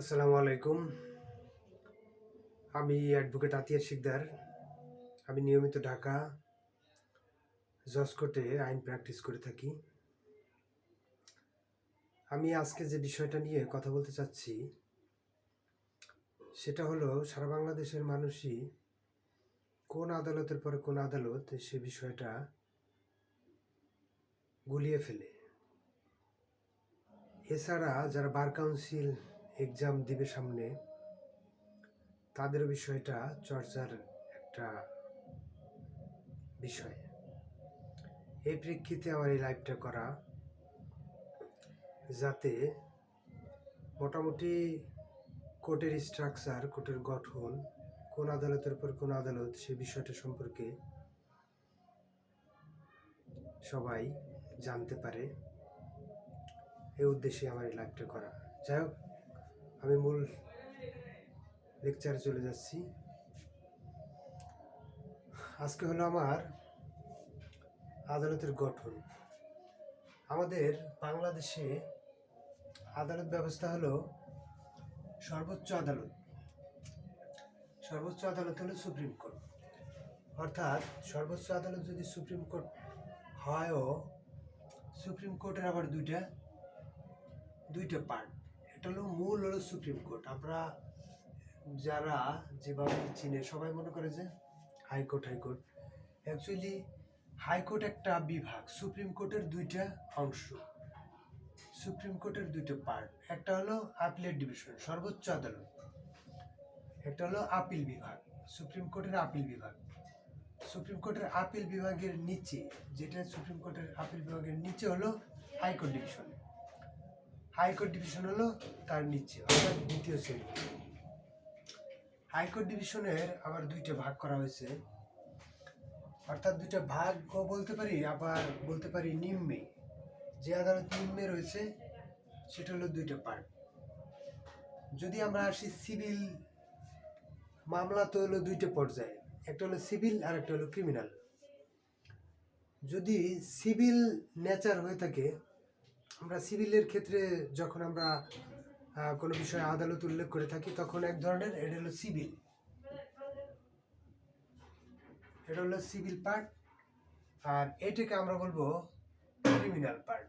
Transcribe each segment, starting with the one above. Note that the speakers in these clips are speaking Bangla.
আসসালামু আলাইকুম। আমি অ্যাডভোকেট আতিয়ার শিকদার। আমি নিয়মিত ঢাকা জজ কোর্টে আইন প্র্যাকটিস করে থাকি। আমি আজকে যে বিষয়টা নিয়ে কথা বলতে চাচ্ছি, সেটা হলো, সারা বাংলাদেশের মানুষই কোন আদালতের পরে কোন আদালত সে বিষয়টা গুলিয়ে ফেলে। এছাড়া যারা বার কাউন্সিল এক্সাম দিবে সামনে তাদের বিষয়টা চর্চার একটা বিষয়। এই প্রেক্ষিতে আমার এই লাইভটা করা, যাতে মোটামুটি কোর্টের স্ট্রাকচার কোর্টের গঠন, কোন আদালতের পর কোন আদালত, সে বিষয়টা সম্পর্কে সবাই জানতে পারে। এই উদ্দেশ্যে আমার এই লাইভটা করা। যাই হোক আমি মূল লেকচারে চলে যাচ্ছি। আজকে হলো আমার আদালতের গঠন। আমাদের বাংলাদেশে আদালত ব্যবস্থা হলো সর্বোচ্চ আদালত। সর্বোচ্চ আদালত হলো সুপ্রিম কোর্ট। অর্থাৎ সর্বোচ্চ আদালত যদি সুপ্রিম কোর্ট হয়ও, সুপ্রিম কোর্টের আবার দুইটা দুইটা পার্ট এটা হলো মূল হলো সুপ্রিম কোর্ট আমরা যারা যেভাবে চিনে, সবাই মনে করে যে হাইকোর্ট হাইকোর্ট। অ্যাকচুয়ালি হাইকোর্ট একটা বিভাগ সুপ্রিম কোর্টের দুইটা অংশ। সুপ্রিম কোর্টের দুইটা পার্ট একটা হলো আপিলের ডিভিশন সর্বোচ্চ আদালত। একটা হলো আপিল বিভাগ সুপ্রিম কোর্টের আপিল বিভাগ। সুপ্রিম কোর্টের আপিল বিভাগের নিচে, যেটা সুপ্রিম কোর্টের আপিল বিভাগের নিচে হলো হাইকোর্ট ডিভিশন হাইকোর্ট ডিভিশন হলো তার নিচে, অর্থাৎ দ্বিতীয় শ্রেণি। হাইকোর্ট ডিভিশনের আবার দুইটা ভাগ করা হয়েছে। অর্থাৎ দুইটা ভাগও বলতে পারি, আবার বলতে পারি নিম্নে। যে আদালত নিম্নে রয়েছে, সেটা হলো দুইটা পার্ট যদি আমরা আসি সিভিল মামলা তো হলো দুইটা পর্যায়ে। একটা হলো সিভিল আর একটা হলো ক্রিমিনাল যদি সিভিল নেচার হয়ে থাকে আমরা সিভিলের ক্ষেত্রে যখন আমরা কোনো বিষয়ে আদালত উল্লেখ করে থাকি, তখন এক ধরনের এটা হলো সিভিল। এটা হলো সিভিল পার্ট। আর এটাকে আমরা বলব ক্রিমিনাল পার্ট।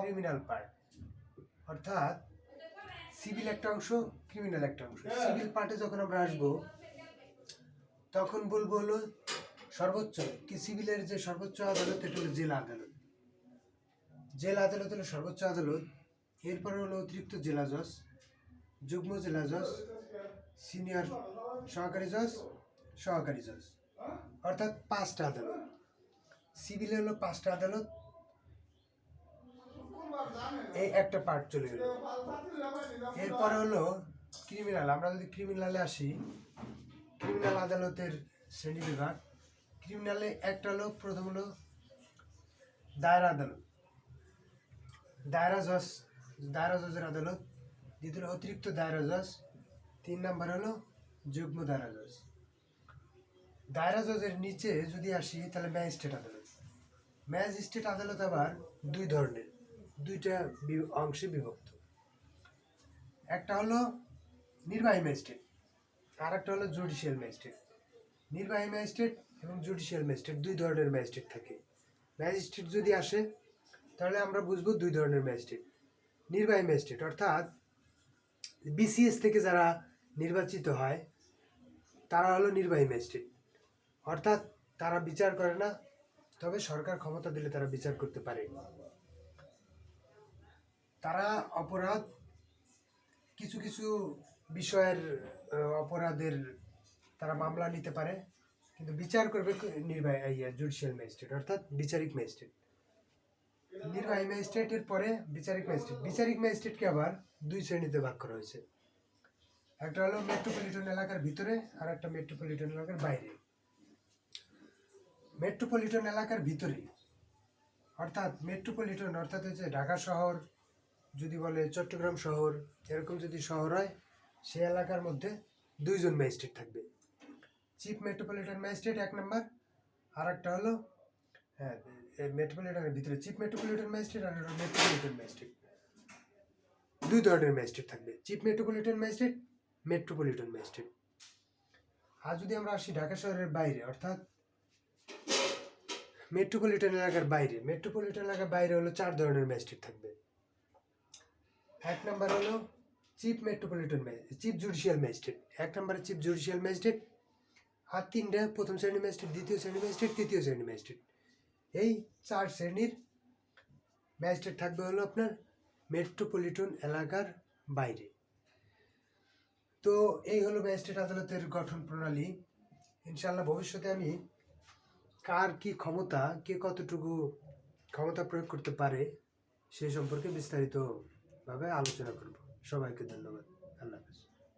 Criminal part. অর্থাৎ সিভিল একটা অংশ, ক্রিমিনাল একটা অংশ। সিভিল পার্টে যখন আমরা আসব, তখন বলব হলো সর্বোচ্চ, কি সিভিলের যে সর্বোচ্চ আদালত, এটা হলো জেলা আদালত। জেলা আদালত হলো সর্বোচ্চ আদালত, এরপরে হলো অতিরিক্ত জেলা জজ, যুগ্ম জেলা জজ, সিনিয়র সহকারী জজ সহকারী জজ, অর্থাৎ পাঁচটা আদালত। সিভিলে হলো পাঁচটা আদালত। এই একটা পার্ট চলে গেল। এরপরে হলো ক্রিমিনাল আমরা যদি ক্রিমিনালে আসি ক্রিমিনাল আদালতের শ্রেণি বিভাগ ক্রিমিনালে একটা হলো প্রথম হলো দায়রা আদালত। দায়রা জজ, দায়রা জজের আদালত। দ্বিতীয় অতিরিক্ত দায়রা জজ। তিন নাম্বার হলো যুগ্ম দায়রা জজ। দায়রা জজের নিচে যদি আসি, তাহলে ম্যাজিস্ট্রেট আদালত। ম্যাজিস্ট্রেট আদালত আবার দুই ধরনের, দুইটা অংশে বিভক্ত। একটা হলো নির্বাহী ম্যাজিস্ট্রেট আর একটা হলো জুডিশিয়াল ম্যাজিস্ট্রেট। নির্বাহী ম্যাজিস্ট্রেট এবং জুডিশিয়াল ম্যাজিস্ট্রেট, দুই ধরনের ম্যাজিস্ট্রেট থাকে। ম্যাজিস্ট্রেট যদি আসে, তাহলে আমরা বুঝব দুই ধরনের ম্যাজিস্ট্রেট। নির্বাহী ম্যাজিস্ট্রেট, অর্থাৎ বিসিএস থেকে যারা নির্বাচিত হয়, তারা হলো নির্বাহী ম্যাজিস্ট্রেট। অর্থাৎ তারা বিচার করে না, তবে সরকার ক্ষমতা দিলে তারা বিচার করতে পারে। তারা অপরাধ, কিছু কিছু বিষয়ের অপরাধের তারা মামলা নিতে পারে। কিন্তু বিচার করবে নির্বাহী জুডিশিয়াল ম্যাজিস্ট্রেট অর্থাৎ বিচারিক ম্যাজিস্ট্রেট নির্বাহী ম্যাজিস্ট্রেটের পরে বিচারিক ম্যাজিস্ট্রেট বিচারিক ম্যাজিস্ট্রেটকে আবার দুই শ্রেণীতে ভাগ করা হয়েছে। একটা হলো মেট্রোপলিটন এলাকার ভিতরে, আর একটা মেট্রোপলিটন এলাকার বাইরে। মেট্রোপলিটন এলাকার ভিতরে অর্থাৎ মেট্রোপলিটন অর্থাৎ হচ্ছে ঢাকা শহর, যদি বলে চট্টগ্রাম শহর, এরকম যদি শহর হয়, সে এলাকার মধ্যে দুইজন ম্যাজিস্ট্রেট থাকবে। চিফ মেট্রোপলিটন ম্যাজিস্ট্রেট এক নম্বর আর একটা হলো হ্যাঁ মেট্রোপলিটনের ভিতরে চিফ মেট্রোপলিটন ম্যাজিস্ট্রেট আর হলো মেট্রোপলিটন ম্যাজিস্ট্রেট দুই ধরনের ম্যাজিস্ট্রেট থাকবে chief metropolitan magistrate metropolitan magistrate আর যদি আমরা আসি ঢাকা শহরের বাইরে, অর্থাৎ মেট্রোপলিটন এলাকার বাইরে মেট্রোপলিটন এলাকার বাইরে হলো চার ধরনের ম্যাজিস্ট্রেট থাকবে। এক নাম্বার হলো chief metropolitan chief judicial magistrate এক নম্বরে চিফ জুডিশিয়াল ম্যাজিস্ট্রেট আর তিনটা, প্রথম শ্রেণির ম্যাজিস্ট্রেট, দ্বিতীয় শ্রেণির ম্যাজিস্ট্রেট, তৃতীয় শ্রেণির ম্যাজিস্ট্রেট। এই চার শ্রেণির ম্যাজিস্ট্রেট থাকবে হলো আপনার মেট্রোপলিটন এলাকার বাইরে। তো এই হলো ম্যাজিস্ট্রেট আদালতের গঠন প্রণালী। ইনশাল্লাহ ভবিষ্যতে আমি কার কি ক্ষমতা, কে কতটুকু ক্ষমতা প্রয়োগ করতে পারে, সে সম্পর্কে বিস্তারিতভাবে আলোচনা করব। সবাইকে ধন্যবাদ।